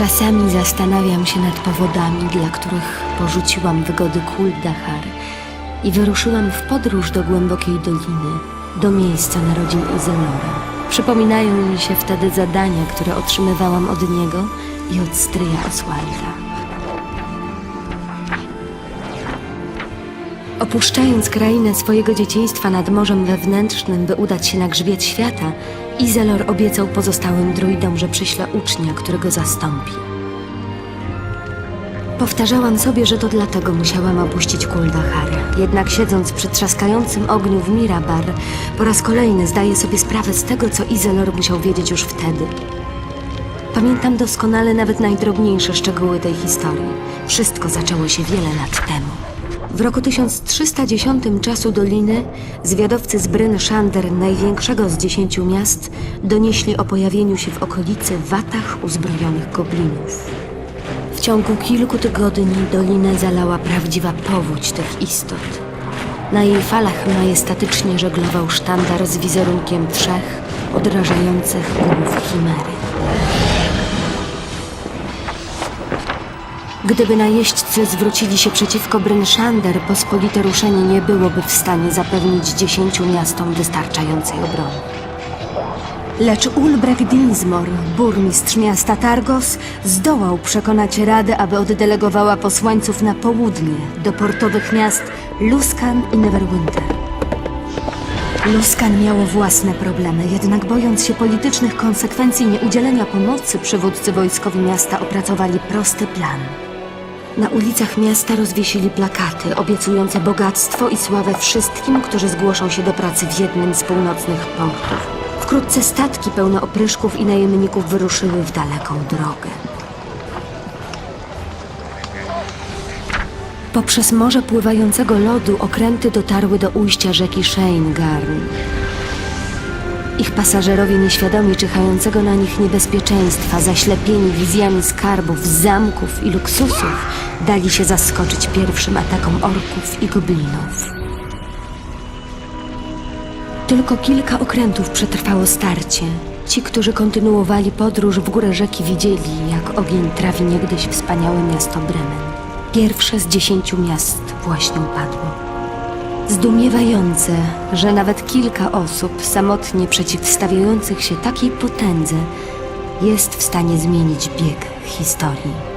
Czasami zastanawiam się nad powodami, dla których porzuciłam wygody Kuldachar i wyruszyłam w podróż do głębokiej doliny, do miejsca narodzin Izelora. Przypominają mi się wtedy zadania, które otrzymywałam od niego i od stryja Oswalda. Opuszczając krainę swojego dzieciństwa nad Morzem Wewnętrznym, by udać się na grzbiet świata, Izelor obiecał pozostałym druidom, że przyśle ucznia, który go zastąpi. Powtarzałam sobie, że to dlatego musiałam opuścić Kuldahar. Jednak siedząc przy trzaskającym ogniu w Mirabar, po raz kolejny zdaję sobie sprawę z tego, co Izelor musiał wiedzieć już wtedy. Pamiętam doskonale nawet najdrobniejsze szczegóły tej historii. Wszystko zaczęło się wiele lat temu. W roku 1310 czasu Doliny zwiadowcy z Bryn Shander, największego z dziesięciu miast, donieśli o pojawieniu się w okolicy watach uzbrojonych goblinów. W ciągu kilku tygodni dolinę zalała prawdziwa powódź tych istot. Na jej falach majestatycznie żeglował sztandar z wizerunkiem trzech odrażających głów chimery. Gdyby najeźdźcy zwrócili się przeciwko Brynszander, pospolite ruszenie nie byłoby w stanie zapewnić dziesięciu miastom wystarczającej obrony. Lecz Ulbrek Dinsmore, burmistrz miasta Targos, zdołał przekonać Radę, aby oddelegowała posłańców na południe, do portowych miast Luskan i Neverwinter. Luskan miało własne problemy, jednak bojąc się politycznych konsekwencji nieudzielenia pomocy, przywódcy wojskowi miasta opracowali prosty plan. Na ulicach miasta rozwiesili plakaty obiecujące bogactwo i sławę wszystkim, którzy zgłoszą się do pracy w jednym z północnych portów. Wkrótce statki pełne opryszków i najemników wyruszyły w daleką drogę. Poprzez morze pływającego lodu okręty dotarły do ujścia rzeki Sheingarn. Ich pasażerowie nieświadomi czyhającego na nich niebezpieczeństwa, zaślepieni wizjami skarbów, zamków i luksusów, dali się zaskoczyć pierwszym atakom orków i goblinów. Tylko kilka okrętów przetrwało starcie. Ci, którzy kontynuowali podróż w górę rzeki, widzieli, jak ogień trawi niegdyś wspaniałe miasto Bremen. Pierwsze z dziesięciu miast właśnie upadło. Zdumiewające, że nawet kilka osób samotnie przeciwstawiających się takiej potędze jest w stanie zmienić bieg historii.